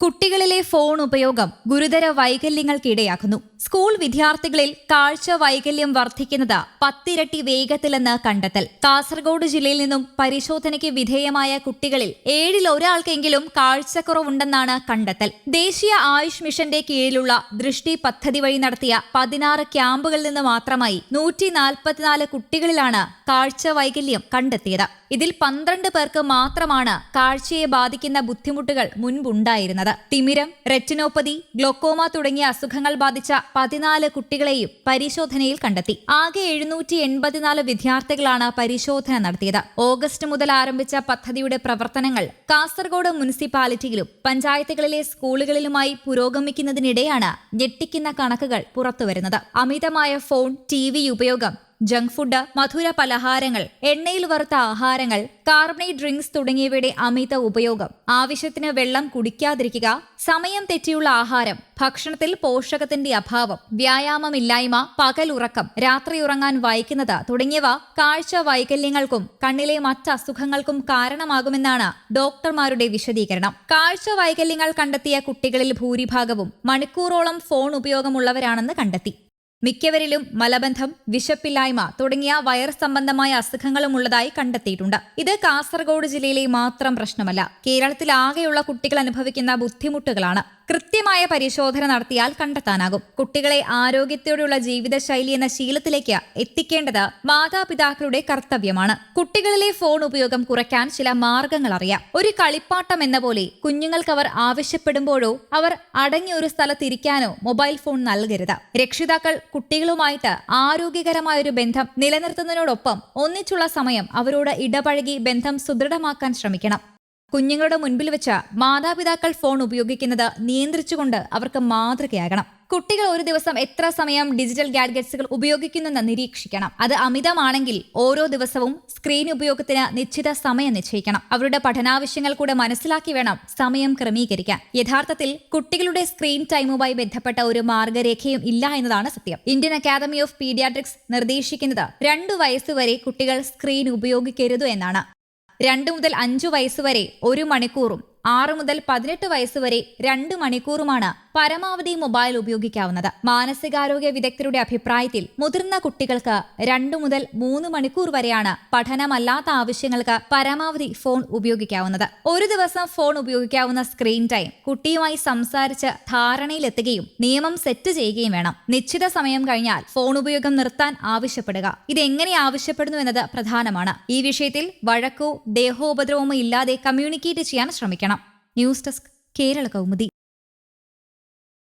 കുട്ടികളിലെ ഫോൺ ഉപയോഗം ഗുരുതര വൈകല്യങ്ങൾക്കിടയാക്കുന്നു. സ്കൂൾ വിദ്യാർത്ഥികളിൽ കാഴ്ച വൈകല്യം വർദ്ധിക്കുന്നത് പത്തിരട്ടി വേഗത്തിലെന്ന് കണ്ടെത്തൽ. കാസർഗോഡ് ജില്ലയിൽ നിന്നും പരിശോധനയ്ക്ക് വിധേയമായ കുട്ടികളിൽ ഏഴിൽ ഒരാൾക്കെങ്കിലും കാഴ്ചക്കുറവുണ്ടെന്നാണ് കണ്ടെത്തൽ. ദേശീയ ആയുഷ് മിഷന്റെ കീഴിലുള്ള ദൃഷ്ടി പദ്ധതി വഴി നടത്തിയ പതിനാറ് ക്യാമ്പുകളിൽ നിന്ന് മാത്രമായി നൂറ്റി നാൽപ്പത്തിനാല് കുട്ടികളിലാണ് കാഴ്ച വൈകല്യം കണ്ടെത്തിയത്. ഇതിൽ പന്ത്രണ്ട് പേർക്ക് മാത്രമാണ് കാഴ്ചയെ ബാധിക്കുന്ന ബുദ്ധിമുട്ടുകൾ മുൻപുണ്ടായിരുന്നത്. തിമിരം റെറ്റിനോപ്പതി ഗ്ലോക്കോമ തുടങ്ങിയ അസുഖങ്ങൾ ബാധിച്ച പതിനാല് കുട്ടികളെയും പരിശോധനയിൽ കണ്ടെത്തി. ആകെ എഴുന്നൂറ്റി എൺപത്തിനാല് വിദ്യാർത്ഥികളാണ് പരിശോധന നടത്തിയത്. ഓഗസ്റ്റ് മുതൽ ആരംഭിച്ച പദ്ധതിയുടെ പ്രവർത്തനങ്ങൾ കാസർഗോഡ് മുനിസിപ്പാലിറ്റിയിലും പഞ്ചായത്തുകളിലെ സ്കൂളുകളിലുമായി പുരോഗമിക്കുന്നതിനിടെയാണ് ഞെട്ടിക്കുന്ന കണക്കുകൾ പുറത്തുവരുന്നത്. അമിതമായ ഫോൺ ടി ഉപയോഗം ജങ്ക് ഫുഡ് മധുര പലഹാരങ്ങൾ എണ്ണയിൽ വറുത്ത ആഹാരങ്ങൾ കാർബണേറ്റ് ഡ്രിങ്ക്സ് തുടങ്ങിയവയുടെ അമിത ഉപയോഗം. ആവശ്യത്തിന് വെള്ളം കുടിക്കാതിരിക്കുക സമയം തെറ്റിയുള്ള ആഹാരം ഭക്ഷണത്തിൽ പോഷകത്തിന്റെ അഭാവം വ്യായാമമില്ലായ്മ പകലുറക്കം രാത്രി ഉറങ്ങാൻ വായിക്കുന്നത് തുടങ്ങിയവ കാഴ്ച വൈകല്യങ്ങൾക്കും കണ്ണിലെ മറ്റ് അസുഖങ്ങൾക്കും കാരണമാകുമെന്നാണ് ഡോക്ടർമാരുടെ വിശദീകരണം. കാഴ്ച വൈകല്യങ്ങൾ കണ്ടെത്തിയ കുട്ടികളിൽ ഭൂരിഭാഗവും മണിക്കൂറോളം ഫോൺ ഉപയോഗമുള്ളവരാണെന്ന് കണ്ടെത്തി. മിക്കവരിലും മലബന്ധം വിശപ്പില്ലായ്മ തുടങ്ങിയ വൈറസ് സംബന്ധമായ അസുഖങ്ങളും ഉള്ളതായി കണ്ടെത്തിയിട്ടുണ്ട്. ഇത് കാസർഗോഡ് ജില്ലയിലെ മാത്രം പ്രശ്നമല്ല. കേരളത്തിലാകെയുള്ള കുട്ടികൾ അനുഭവിക്കുന്ന ബുദ്ധിമുട്ടുകളാണ്. കൃത്യമായ പരിശോധന നടത്തിയാൽ കണ്ടെത്താനാകും. കുട്ടികളെ ആരോഗ്യത്തോടെയുള്ള ജീവിതശൈലി എന്ന ശീലത്തിലേക്ക് എത്തിക്കേണ്ടത് മാതാപിതാക്കളുടെ കർത്തവ്യമാണ്. കുട്ടികളിലെ ഫോൺ ഉപയോഗം കുറയ്ക്കാൻ ചില മാർഗങ്ങൾ അറിയാം. ഒരു കളിപ്പാട്ടം എന്ന പോലെ കുഞ്ഞുങ്ങൾക്ക് അവർ ആവശ്യപ്പെടുമ്പോഴോ അവർ അടങ്ങിയ ഒരു സ്ഥലത്തിരിക്കാനോ മൊബൈൽ ഫോൺ നൽകരുത്. രക്ഷിതാക്കൾ കുട്ടികളുമായിട്ട് ആരോഗ്യകരമായ ഒരു ബന്ധം നിലനിർത്തുന്നതിനോടൊപ്പം ഒന്നിച്ചുള്ള സമയം അവരോട് ഇടപഴകി ബന്ധം സുദൃഢമാക്കാൻ ശ്രമിക്കണം. കുഞ്ഞുങ്ങളുടെ മുൻപിൽ വെച്ച മാതാപിതാക്കൾ ഫോൺ ഉപയോഗിക്കുന്നത് നിയന്ത്രിച്ചുകൊണ്ട് അവർക്ക് മാതൃകയാകണം. കുട്ടികൾ ഒരു ദിവസം എത്ര സമയം ഡിജിറ്റൽ ഗാഡ്ഗറ്റ്സുകൾ ഉപയോഗിക്കുന്നെന്ന് നിരീക്ഷിക്കണം. അത് അമിതമാണെങ്കിൽ ഓരോ ദിവസവും സ്ക്രീൻ ഉപയോഗത്തിന് നിശ്ചിത സമയം നിശ്ചയിക്കണം. അവരുടെ പഠനാവശ്യങ്ങൾ കൂടെ മനസ്സിലാക്കി വേണം സമയം ക്രമീകരിക്കാൻ. യഥാർത്ഥത്തിൽ കുട്ടികളുടെ സ്ക്രീൻ ടൈമുമായി ബന്ധപ്പെട്ട ഒരു മാർഗരേഖയും ഇല്ല എന്നതാണ് സത്യം. ഇന്ത്യൻ അക്കാദമി ഓഫ് പീഡിയാട്രിക്സ് നിർദ്ദേശിക്കുന്നത് രണ്ടു വയസ്സുവരെ കുട്ടികൾ സ്ക്രീൻ ഉപയോഗിക്കരുത് എന്നാണ്. രണ്ട് മുതൽ അഞ്ചു വയസ്സുവരെ ഒരു മണിക്കൂറും ആറ് മുതൽ പതിനെട്ട് വയസ്സുവരെ രണ്ട് മണിക്കൂറുമാണ് പരമാവധി മൊബൈൽ ഉപയോഗിക്കാവുന്നത്. മാനസികാരോഗ്യ വിദഗ്ധരുടെ അഭിപ്രായത്തിൽ മുതിർന്ന കുട്ടികൾക്ക് രണ്ടു മുതൽ മൂന്ന് മണിക്കൂർ വരെയാണ് പഠനമല്ലാത്ത ആവശ്യങ്ങൾക്ക് പരമാവധി ഫോൺ ഉപയോഗിക്കാവുന്നത്. ഒരു ദിവസം ഫോൺ ഉപയോഗിക്കാവുന്ന സ്ക്രീൻ ടൈം കുട്ടിയുമായി സംസാരിച്ച് ധാരണയിലെത്തുകയും നിയമം സെറ്റ് ചെയ്യുകയും വേണം. നിശ്ചിത സമയം കഴിഞ്ഞാൽ ഫോൺ ഉപയോഗം നിർത്താൻ ആവശ്യപ്പെടുക. ഇത് എങ്ങനെ ആവശ്യപ്പെടുന്നു എന്നത് പ്രധാനമാണ്. ഈ വിഷയത്തിൽ വഴക്കോ ദേഹോപദ്രവമോ ഇല്ലാതെ കമ്മ്യൂണിക്കേറ്റ് ചെയ്യാൻ ശ്രമിക്കണം. News desk Kerala Kaumudi.